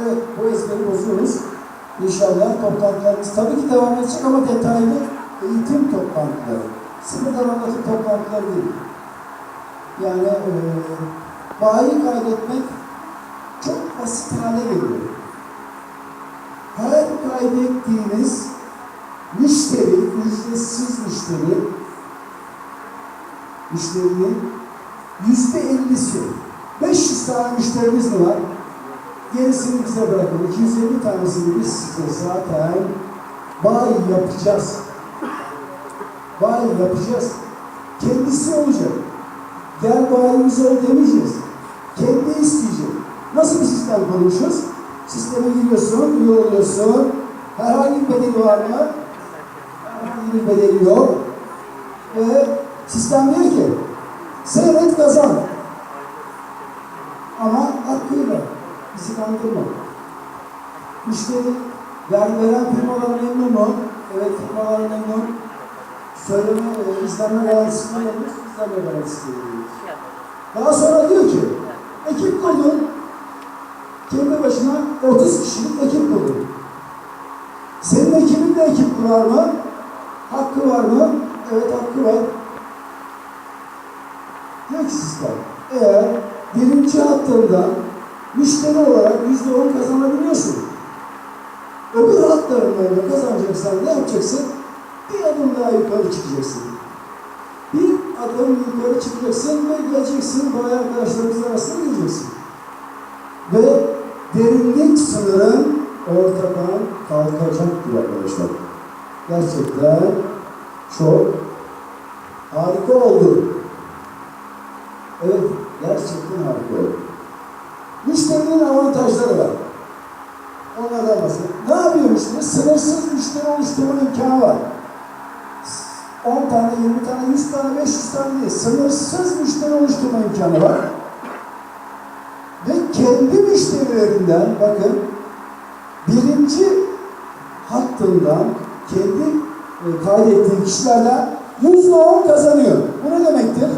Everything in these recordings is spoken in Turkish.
Evet, bu ezberi bozuyoruz. İnşallah toplantılarımız tabii ki devam edecek ama detaylı eğitim toplantıları. Sıfırdan anlatım toplantıları değil. Yani e, bayi kaydetmek çok basit hale geliyor. Her kaydettiğiniz müşteri, ücretsiz müşteri, müşterinin yüzde ellisi, 500 tane müşterimiz mi var? Gerisini bize bırakın. 250 tanesini biz size zaten bayi yapacağız. Bayi yapacağız. Kendisi olacak. Gel bayimiz ol demeyeceğiz. Kendi isteyecek. Nasıl bir sistem kurmuşuz? Sisteme giriyorsun, üye oluyorsun. Herhangi bir bedeli var mı? Herhangi bir bedeli yok. Ve sistem diyor ki, seyret kazan. Ama hakkıyla. Bizi kandırma. Müşteri, vergi veren firmalar memnun mu? Evet, firmalar memnun. Söyleme, e, izlenme garantisi veriyoruz, izlenme garantisi veriyoruz. Daha sonra diyor ki, ekip kurdun, kendi başına 30 kişilik ekip kurdun. Senin ekibin de ekip kurar mı? Hakkı var mı? Evet, hakkı var. Diyor ki sistem, eğer birinci hattında müşteri olarak yüzde on kazanabiliyorsun. Öbür hatlarında da kazanacaksan ne yapacaksın? Bir adım daha yukarı çıkacaksın. Bir adım yukarı çıkacaksın ve geleceksin bu arkadaşlarımız arasında geleceksin. Ve derinlik sınırın ortadan kalkacak diyor arkadaşlar. Gerçekten çok harika oldu. Evet, gerçekten harika oldu. Müşterinin avantajları var. Onlardan bahsedelim. Ne yapıyor müşteri? Sınırsız müşteri oluşturma imkanı var. 10 tane, 20 tane, 100 tane, 500 tane değil. Sınırsız müşteri oluşturma imkanı var. Ve kendi müşterilerinden, bakın, birinci hattından kendi e, kaydettiği kişilerden %10 kazanıyor. Bu ne demektir?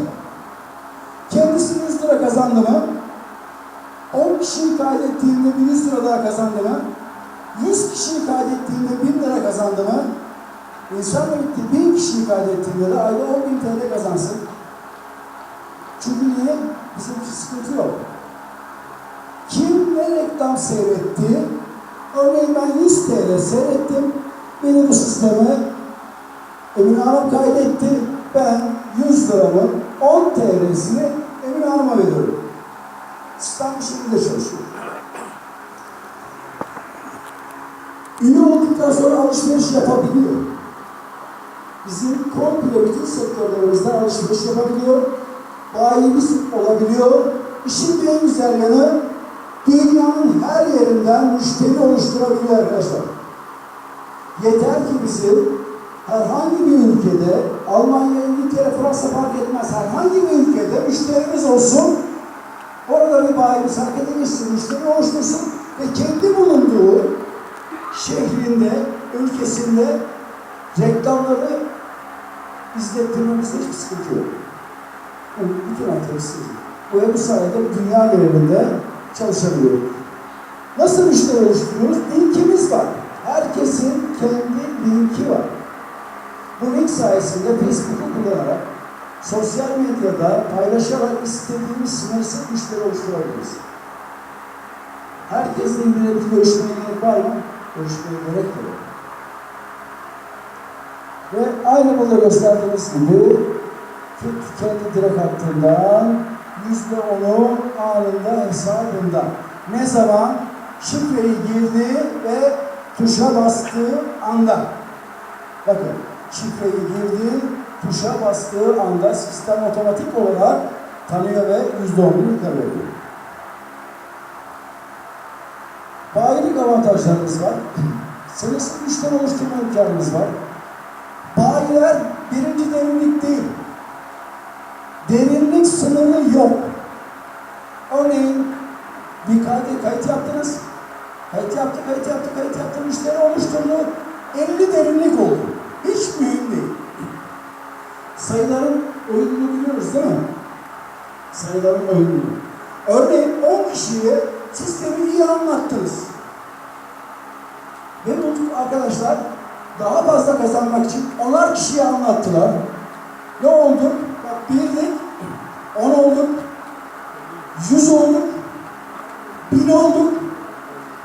Kendisi 100 lira kazandı mı? 10 kişiyi kaydettiğinde bir 100 lira daha kazandı mı? 100 kişiyi kaydettiğinde 1000 lira kazandı mı? İnsan bitti. 1000 kişiyi kaydettiğinde de ayda 10 bin TL kazansın. Çünkü niye? Bizim bir sıkıntı yok. Kim ne reklam seyretti? Örneğin ben 100 TL seyrettim. Beni bu sisteme Emin Hanım kaydetti. Ben 100 liramın 10 TL'sini Emin Hanım'a veriyorum. Bu şekilde çalışıyor. Üye olduktan sonra alışveriş yapabiliyor. Bizim komple bütün sektörlerimizde alışveriş yapabiliyor. Bayimiz olabiliyor. İşin en güzel yanı dünyanın her yerinden müşteri oluşturabiliyor arkadaşlar. Yeter ki bizim herhangi bir ülkede, Almanya, İngiltere, Fransa fark etmez, herhangi bir ülkede müşterimiz olsun, orada bir harekete geçsin, müşteri oluştursun ve kendi bulunduğu şehrinde, ülkesinde reklamları izlettirmemizde hiçbir sıkıntı yok. Yani bütün adresi. Ve bu sayede dünya genelinde çalışabiliyor. Nasıl müşteri oluşturuyoruz? Linkimiz var. Herkesin kendi linki var. Bu link sayesinde Facebook'u kullanarak, sosyal medyada paylaşarak istediğimiz sınırsız müşteri oluşturabiliriz. İlgili bir görüşmeye gerek var mı? Görüşmeye gerek yok. Ve aynı burada gösterdiğimiz gibi kendi direkt hattından yüzde onu anında hesabında. Ne zaman? Şifreyi girdi ve tuşa bastığı anda. Bakın şifreyi girdi, tuşa bastığı anda sistem otomatik olarak tanıyor ve yüzde onunu yukarı. Bayilik avantajlarımız var. Sınırsız müşteri oluşturma imkanımız var. Bayiler birinci derinlik değil. Derinlik sınırı yok. Örneğin bir kayıt, kayıt yaptınız. Kayıt yaptı, kayıt yaptı, kayıt yaptı, müşteri oluşturdu. 50 derinlik oldu. Hiç değil. Sayıların oyununu biliyoruz değil mi? Sayıların oyununu. Örneğin 10 kişiye sistemi iyi anlattınız. Ve bu arkadaşlar daha fazla kazanmak için onar kişiye anlattılar. Ne oldu? Bak birdik, on olduk, yüz olduk, bin olduk,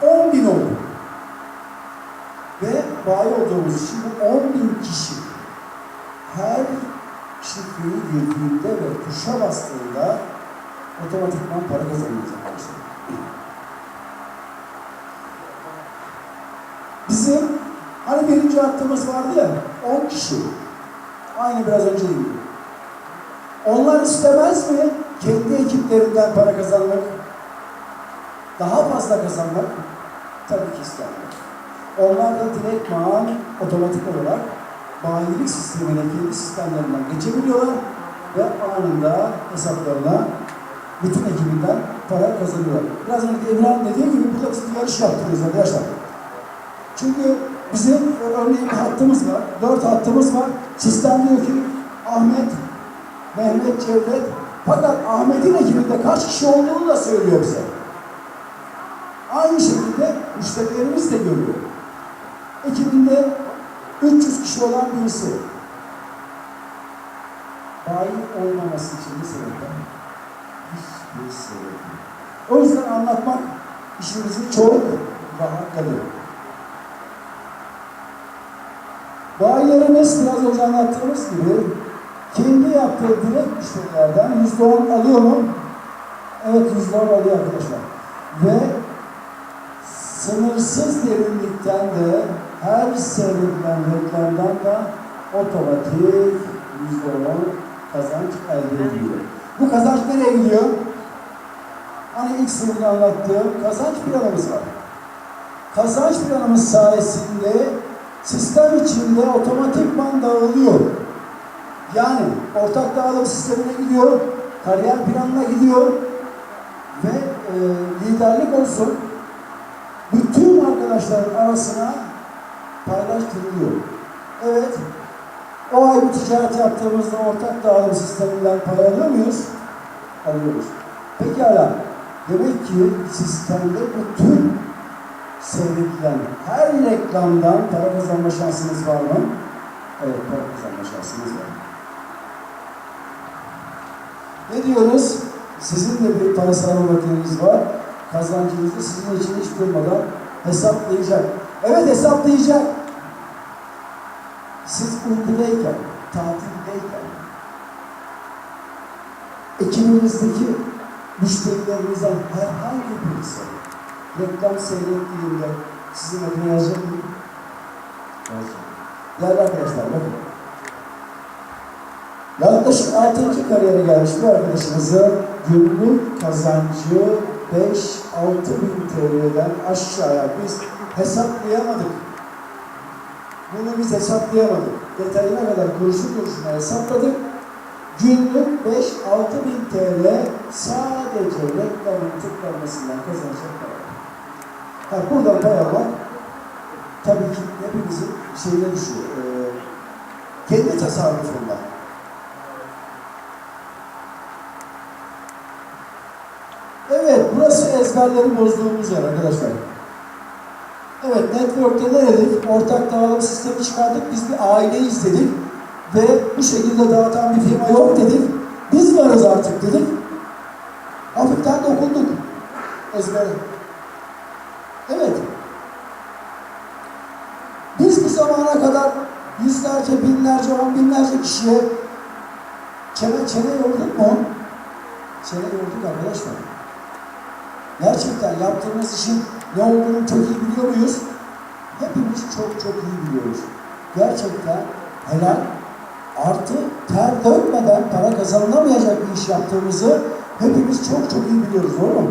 on bin olduk. Ve bayi olduğumuz için bu on bin kişi her şifreyi girdiğinde ve tuşa bastığında otomatikman para arkadaşlar. Bizim hani birinci hattımız vardı ya 10 kişi. Aynı biraz önce gibi. Onlar istemez mi kendi ekiplerinden para kazanmak? Daha fazla kazanmak? Tabii ki isterler. Onlar da direktman otomatik olarak bayilik sistemine kendi sistemlerinden geçebiliyorlar ve anında hesaplarına bütün ekibinden para kazanıyorlar. Biraz önce Emrah'ın dediği gibi burada biz yarış yaptırıyoruz arkadaşlar. Çünkü bizim örneğin hattımız var, dört hattımız var. Sistem diyor ki Ahmet, Mehmet, Cevdet. Fakat Ahmet'in ekibinde kaç kişi olduğunu da söylüyor bize. Aynı şekilde müşterilerimiz de görüyor. Ekibinde 300 kişi olan birisi. Bayi olmaması için bir sebep var. Hiçbir sebep yok. O yüzden anlatmak işimizi çok rahatladı. Bayilerimiz biraz önce anlattığımız gibi kendi yaptığı direkt müşterilerden yüzde on alıyor mu? Evet yüzde on alıyor arkadaşlar. Ve sınırsız derinlikten de her seyredilen reklamdan da otomatik yüzde on kazanç elde ediyor. Bu kazanç nereye gidiyor? Hani ilk sınıfta anlattığım kazanç planımız var. Kazanç planımız sayesinde sistem içinde otomatikman dağılıyor. Yani ortak dağılım sistemine gidiyor, kariyer planına gidiyor ve e, liderlik olsun bütün arkadaşların arasına paylaştırılıyor. O bir ticaret yaptığımızda ortak dağılım sisteminden pay alıyor muyuz? Alıyoruz. Pekala, demek ki sistemde bütün seyredilen her reklamdan para kazanma şansınız var mı? Evet, para kazanma şansınız var. Ne diyoruz? Sizin de bir para sayma makineniz var. Kazancınızı sizin için hiç durmadan hesaplayacak. Evet hesaplayacak. Siz uykudayken, tatildeyken, ekibinizdeki müşterilerinizden herhangi birisi reklam seyrettiğinde sizin adına yazacak mı? Yazacak. Değerli arkadaşlar bakın. Yaklaşık 6. kariyere gelmiş bir arkadaşımızın günlük kazancı 5-6 bin TL'den aşağıya biz hesaplayamadık. Bunu biz hesaplayamadık. Detayına kadar kuruşu kuruşuna hesapladık. Günlük 5-6 bin TL sadece reklamın tıklanmasından kazanacak para. Ha, buradan pay almak tabii ki hepimizin şeyine düşüyor. Ee, kendi tasarrufunda. Evet, burası ezberleri bozduğumuz yer arkadaşlar. Evet, network'te ne dedik? Ortak dağılım sistemi çıkardık. Biz bir aileyiz dedik. Ve bu şekilde dağıtan bir firma yok dedik. Biz varız artık dedik. Hafiften dokunduk. Ezbere. Evet. Biz bu zamana kadar yüzlerce, binlerce, on binlerce kişiye çene çene yorduk mu? Çene yorduk arkadaşlar. Gerçekten yaptığımız işin ne olduğunu çok iyi biliyor muyuz? Hepimiz çok çok iyi biliyoruz. Gerçekten helal artı ter dökmeden para kazanılamayacak bir iş yaptığımızı hepimiz çok çok iyi biliyoruz. Doğru mu?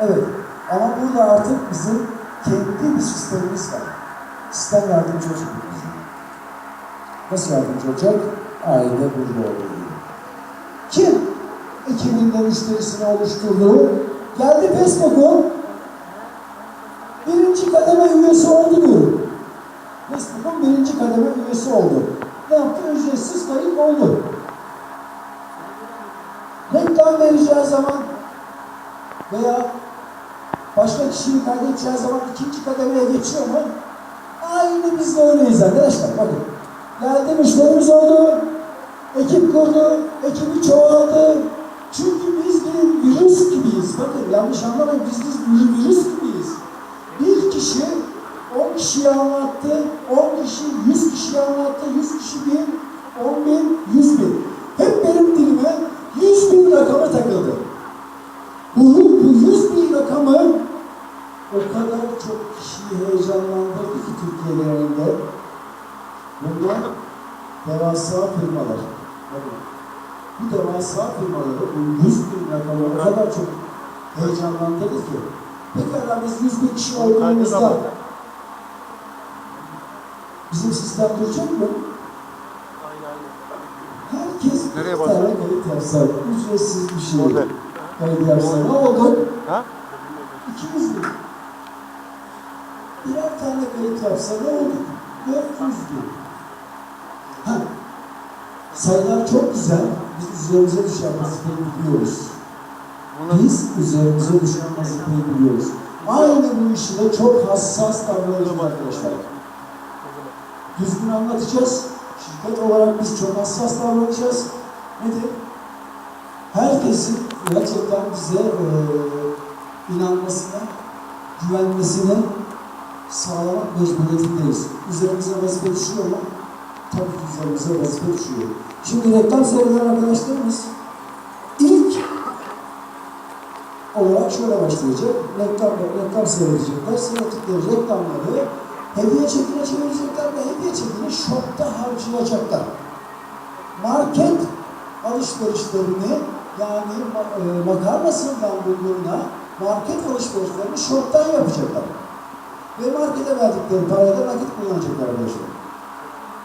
Evet. Ama burada artık bizim kendi bir sistemimiz var. Sistem yardımcı olacak. Nasıl yardımcı olacak? Aile burada oluyor. Kim? Ekibinde müşterisini oluşturdu. Geldi Facebook'un birinci kademe üyesi oldu diyor. Facebook'un birinci kademe üyesi oldu. Ne yaptı? Ücretsiz kayıt oldu. Reklam vereceği zaman veya başka kişiyi kaydedeceği zaman ikinci kademeye geçiyor mu? Aynı biz de öyleyiz arkadaşlar. Bakın. Geldi müşterimiz oldu. Ekip kurdu. Ekibi çoğaldı. Çünkü biz bir virüs gibiyiz. Bakın yanlış anlamayın. Biz, biz bir virüs gibiyiz. Bir kişi 10 kişiye anlattı. 10 kişi 100 kişiye anlattı. 100 kişi bin, 10 bin, 100 bin. Hep benim dilime 100 bin rakamı takıldı. Bu, bu 100 bin rakamı o kadar çok kişiyi heyecanlandırdı ki Türkiye genelinde. Bunlar devasa firmalar. Bakın, bu devasa firmaları bu 100 bin rakamı o kadar çok heyecanlandırdı ki. Pekala biz 100 bin kişi olduğumuzda bizim sistem duracak mı? Herkes Nereye bir basıyor? tane kayıt yapsa, ücretsiz bir şey. Orada. Kayıt yapsa ne oldu? Ha? 200 bin. Birer tane kayıt yapsa ne oldu? 400 bin. Ha, sayılar çok güzel. Biz üzerimize düşen vazifeyi biliyoruz. Biz üzerimize düşen vazifeyi biliyoruz. Aynı bu işi çok hassas davranacağız arkadaşlar. Düzgün anlatacağız. Şirket olarak biz çok hassas davranacağız. Nedir? Herkesin gerçekten bize eee inanmasına, güvenmesine sağlamak mecburiyetindeyiz. Üzerimize vazife düşüyor mu? Üzerimize vazife düşüyor. Şimdi reklam seyreden arkadaşlarımız ilk olarak şöyle başlayacak. Reklam, reklam seyredecekler. Seyrettikleri reklamları hediye çekine çevirecekler ve hediye çekini shopta harcayacaklar. Market alışverişlerini yani e, makarnasından bulguruna market alışverişlerini shoptan yapacaklar. Ve markete verdikleri parayla nakit kullanacaklar arkadaşlar.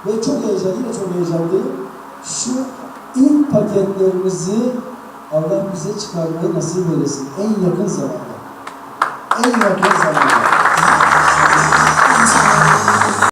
Ve çok heyecanlı, yine çok heyecanlıyım. Şu ilk paketlerimizi Allah bize çıkarmayı nasip eylesin. En yakın zamanda. En yakın zamanda.